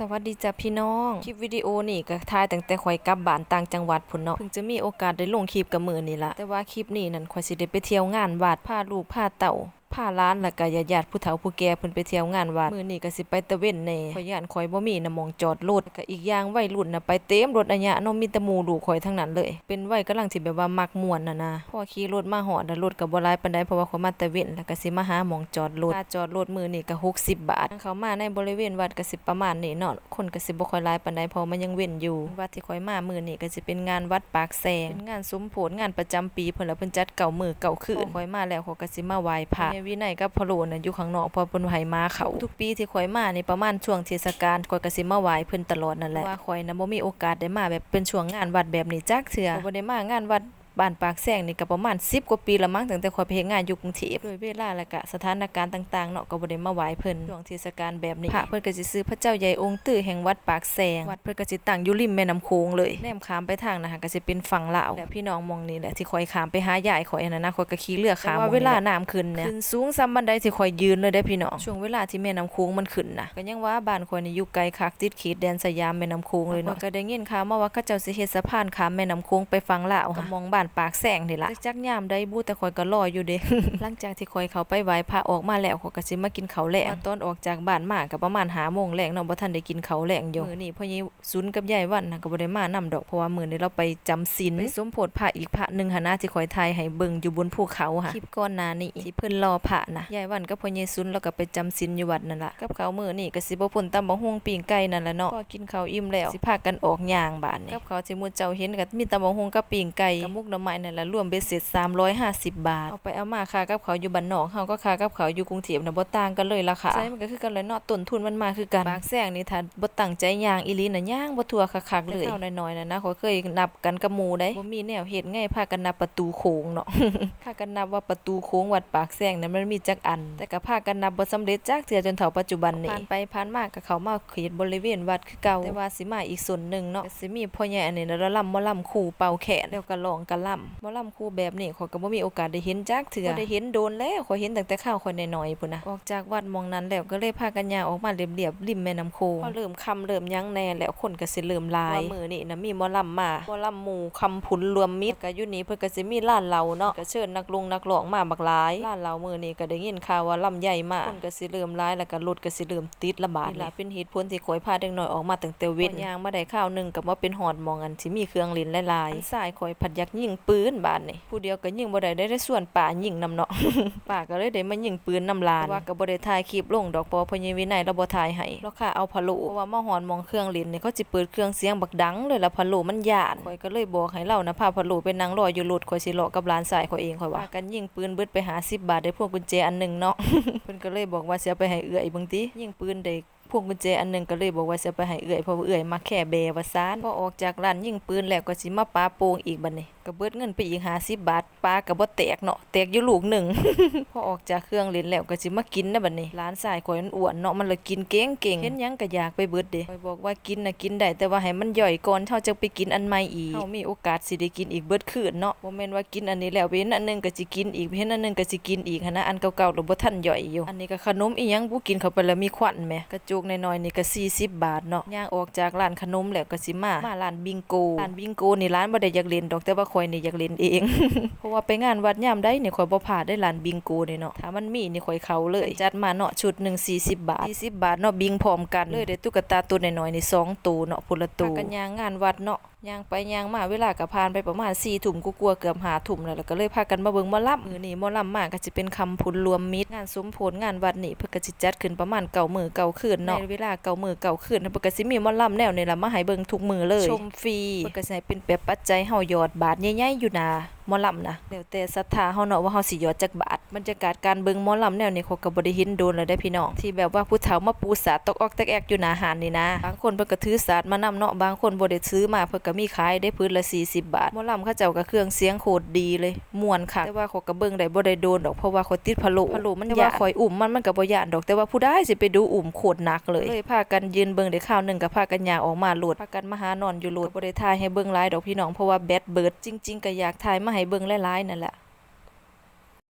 สวัสดีจ้ะพี่น้อง คลิปวิดีโอนี่ก็ถ่ายตั้งแต่ข่อยกลับบ้านต่างจังหวัดพุ่นเนาะเพิ่งจะมีโอกาสได้ลงคลิปกับมือนี่ละแต่ว่าคลิปนี้นั่นข่อยสิได้ไปเที่ยวงานวัดผ้าลูกผ้าเต่า พาร้านแล้วก็ญาติๆผู้เฒ่าผู้แก่เพิ่นไปเที่ยวงานวัดมื้อนี้ก็สิไปตะเวนแน่ข่อยย่านข่อยบ่มีน่ะมองจอดรถก็อีกอย่างวัยรุ่นน่ะไปเต็มรถอันยะเนาะมีแต่หมู่ลูกข่อยทั้งนั้นเลย เป็นวัยกำลังสิแบบว่ามักม่วนน่ะนะพอขี่รถมาฮอดน่ะรถก็บ่หลายปานใดเพราะว่าข่อยมาตะเวนแล้วก็สิมาหาหมองจอดรถค่าจอดรถมื้อนี้ก็60บาทเข้ามาในบริเวณวัดก็สิประมาณนี้เนาะคนก็สิบ่ค่อยหลายปานใดเพราะมันยังเว้นอยู่วัดที่ข่อยมามื้อนี้ก็สิเป็นงานวัดปากแซงเป็นงานสมโพธงานประจำปีเพิ่นละเพิ่นจัดเก่ามื้อเก่าคืนข่อยมาแล้วเขาก็สิมาไหว้พระวินัยกับพะโลน่ะอยู่ข้างนอกเพอเพิ่นไหมาเขาทุกปีที่ข่อยมานี่ประมาณช่วงเทศกาลข่อยก็สิมาไหว้เพิ่นตลอดนั่นแหละว่าข่อยน่ะบ่มีโอกาสได้มาแบบเป็นช่วงงานวัดแบบนี้จักเทื่อบ่ได้มางานวัด บ้านปากแซงนี่ก็ประมาณ 10 กว่าปีละมั้งตั้งแต่ข่อยไปเฮ็ดงานอยู่กรุงเทพด้วยเวลาและก็สถานการณ์ต่างๆเนาะก็บ่ได้มาไหว้เพิ่นช่วงเทศกาลแบบนี้พระเพิ่นก็สิซื้อพระเจ้าใหญ่องค์ตื้อแห่งวัดปากแซงวัดเพิ่นก็สิตั้งอยู่ริมแม่น้ำโขงเลยแนมข้ามไปทางนะคะก็สิเป็นฝั่งลาวและพี่น้องมองนี่แหละที่ข่อยข้ามไปหายายข่อยนั่นนะข่อยก็ขี่เรือข้ามว่าเวลาน้ำขึ้นเนี่ยขึ้นสูงซ้ำบันไดที่ข่อยยืนเลยได้พี่น้องช่วงเวลาที่แม่น้ำโขงมันขึ้นนะก็ยังว่าบ้านข่อยนี่อยู่ไกลคักติดเขตแดนสยามแม่น้ำโขงเลยเนาะก็ได้ยินข่าวมาว่าเขาเจ้าสิเฮ็ดสะพานข้ามแม่น้ำโขงไปฝั่งลาวมองบ้านปากแซงนี่ล่ะจักยามได้บูแต่ข่อยก็รออยู่เด้หลังจากที่ข่อยเขาไปไหว้พระออกมาแล้วข่อยก็สิมากินข้าวแลงตอนออกจากบ้านมาก็ประมาณ5โมงแลงเนาะบ่ทันได้กินข้าวแลงอยู่มื้อนี้พ่อใหญ่ซุนกับยายวันน่ะก็บ่ได้มานำดอกเพราะว่ามื้อนี้เราไปจำศีลไปสมโพธิพระอีกพระหนึงหั่นนะที่ข่อยถ่ายให้เบิ่งอยู่บนภูเขาค่ะคลิปก่อนหน้านี้ที่เพิ่นรอพระนะยายวันกับพ่อใหญ่ซุนแล้วก็ไปจำศีลอยู่วัดนั่นล่ะกับข้าวมื้อนี้ก็สิบ่พ้นตำบักหุ่งปิ้งไก่นั่นแหละเนาะพอกินข้าวอิ่มแล้วสิพากันออกย่างบาดนี้กับข้าวที่หมู่เจ้าเห็นก็มีตำบักหุ่งกับปิ้งไก่กับมุกหน่อไม้นั่นแหละรวมเบ็ดเสร็จ350 บาท เอาไปเอามาค่ากับเขาวอยู่บ้านนอกเฮาก็ค่ากับเขาวอยู่กรุงเทพน่ะบ่ต่างกันเลยราคาใช่มันก็คือกันเลยเนาะต้นทุนมันมาคือกันบางแซงนี่ถ้าบ่ตั้งใจย่างอีหลีน่ะย่างบ่ทั่วคักๆเลยข้าวน้อยๆน่ะนะข้อยเคยนับกันกับหมู่ได้บ่มีแนวเฮ็ดไงพากันนับประตูโค้งเนาะพากันนับว่าประตูโค้งวัดปากแซงนั้นมันมีจักอัน แต่ก็พากันนับบ่สำเร็จจักเทื่อจนเฒ่าปัจจุบันนี้ผ่านไปผ่านมาก็เข้ามาเขตบริเวณวัดคือเก่าแต่ว่าสิมาอีกส่วนหนึงเนาะก็สิมีพ่อใหญ่อันนี้นะระลำหมอลำคู่เป่าแขนแล้วก็ร้องกะล่ำหมอลำคู่แบบนี้ข้อยก็บ่มีโอกาสได้เห็นจักเทื่อบ่ได้เห็นโดนแล้วข้อยเห็นตั้งแต่ข้าวข้อยน้อยๆพุ่นน่ะออกจากวัดมองนั้นแล้วก็เลยพากันย่างออกมาเรียบๆริมแม่น้ำโขงพอเริ่มค่ำเริ่มหยังแน่แล้วคนก็สิเริ่มหลายว่ามื้อนี้นะมีหมอลำมาหมอลำหมู่คำพุนรวมมิตรก็อยู่นี่เพิ่นก็สิมีร้านเหล้าเนาะก็เชิญนักลงนักร้องมาบักหลายร้านเหล้ามื้อนี้ก็ได้ยินข่าวว่าลำใหญ่มากคนก็สิเริ่มหลายแล้วก็รถก็สิเริ่มติดระบาดนี่ล่ะเป็นเหตุผลที่ข่อยพาเด็กน้อยออกมาตั้งแต่เว้นย่างมาได้ข้าวหนึงก็มาเป็นหอดหมองอันที่มีเครื่องเล่นหลายๆอันซ้ายข่อยผัดยักยิงปืนบาดนี่ผู้เดียวก็ยิงบ่ได้ได้ได้ส่วนป่ายิงนำเนาะป่าก็เลยได้มายิงปืนนำลานว่าก็บ่ได้ถ่ายคลิปลงดอกเพราะว่าพอใหญวินัยเราบ่ถ่ายให้แล้วค่ะเอาพะโลเพราะว่ามาหอนมองเครื่องเล่นนี่เขาสิเปิดเครื่องเสียงบักดังเลยล่ะพะโลมันย่านข่อยก็เลยบอกให้เรานะพาพะโลไปนั่งรออยู่รถข่อยสิเลาะกับหลานชายข่อยเองข่อยว่ากันยิงปืนเบิดไปหา10บาทได้พวกกุญแจอันหนึงเนาะเพิ่นก็เลยบอกว่าเสิเอาไปให้เอื้อยเบิ่งติยิงปืนได้ พวงกุญแจอันหนึงก็เลยบอกว่าจะไปให้เอื้อยเพราะว่าเอื้อยมาแค่เบว่าซานพอออกจากร้านยิงปืนแล้วก็สิมาปาโปงอีกบัดนี้ก็เบิดเงินไปอีก50บาทปาก็บ่แตกเนาะแตกอยู่ลูกหนึ่งพอออกจากเครื่องเล่นแล้วก็สิมากินนะบัดนี้ร้านสายข่อยมันอ้วนเนาะมันเลยกินเก่งเก่งๆเห็นหยังก็อยากไปเบิดเด้ข่อยบอกว่ากินน่ะกินได้แต่ว่าให้มันย่อยก่อนเฮาจะไปกินอันใหม่อีกเฮามีโอกาสสิได้กินอีกเบิดคืนเนาะบ่แม่นว่ากินอันนี้แล้วเว้นอันหนึงก็สิกินอีกเว้นอันหนึงก็สิกินอีกหันนะอันเก่าๆแล้วบ่ทันย่อยอยู่อันนี้ก็ขนมอีหยังบ่กินเข้าไปแล้วมีควันแหมกระจกน้อยๆนี่ก็40 บาทเนาะย่างออกจากร้านขนมแล้วก็สิมามาร้านบิงโกร้านบิงโกนี่ร้านบ่ได้อยากเล่นดอกแต่ว่าข่อยนี่อยากเล่นเอง เพราะว่าไปงานวัดยามใดนี่ข่อยบ่พลาดได้ร้านบิงโกนี่เนาะถ้ามันมีนี่ข่อยเข้าเลย จัดมาเนาะชุดหนึง40 บาท40บาทเนาะบิงพร้อมกันเลยได้ตุ๊กตาตัวน้อยๆนี่สองตัวเนาะพุ่นละตัวกันย่างงานวัดเนาะ ย่างไปย่างมาเวลาก็ผ่านไปประมาณ4ทุ่มกลัวาๆเกือบ5ทุ่มแล้วแล้วก็เลยพากันมาเบิ่งหมอลำมื้อนี้หมอลำมาก็สิเป็นคำพุนรวมมิตรงานสมโพธิงานวัดนี่เพิ่นก็สิจัดขึ้นประมาณเก้ามื้อเก้าคืนเนาะในเวลาเก้ามื้อเก้าคืนเพิ่นก็สิมีหมอลำแนวนี่ล่ะมาให้เบิ่งทุกมื้อเลยชมฟรีเพิ่นก็สิให้เป็นแบบปัจจัยเฮาหยอดบาทใหญ่ๆอยู่หนา หมอลำนะแล้วแต่ศรัทธาเฮาเนาะว่าเฮาสิหยอดจักบาทบรรยากาศการเบิ่งหมอลำแนวนี้เขาก็บ่ได้เห็นโดนเลยได้อพี่น้องที่แบบว่าผู้เฒ่ามาปูสาดตกออกแตกแอกอยู่หน้าหานนี่นะบางคนเพิ่นก็ถือสาดมานำเนาะบางคนบ่ได้ซื้อมาเพิ่นก็มีขายได้พื้นละ 40 บาทหมอลำเขาเจ้าก็เครื่องเสียงโคตรดีเลยม่วนค่ะแต่ว่าเขาก็เบิ่งได้บ่ได้โดนดอกเพราะว่าเขาติดพะโล้พะโล้มันยากข่อยอุ้มมันมันก็บ่ย่านดอกแต่ว่าผู้ใดสิไปดูอุ้มโคตรหนักเลยเลยพากันยืนเบิ่งได้ข้าวหนึงก็พากันย่างออกมาโลดพากันมาหานอนอยู่โลดบ่ได้ถ่ายให้เบิ่งหลายดอกพี่น้องเพราะว่าแบตเบิดจริง ๆก็อยากถ่ายมาให้เบิ่งหลายๆนั่นแหละ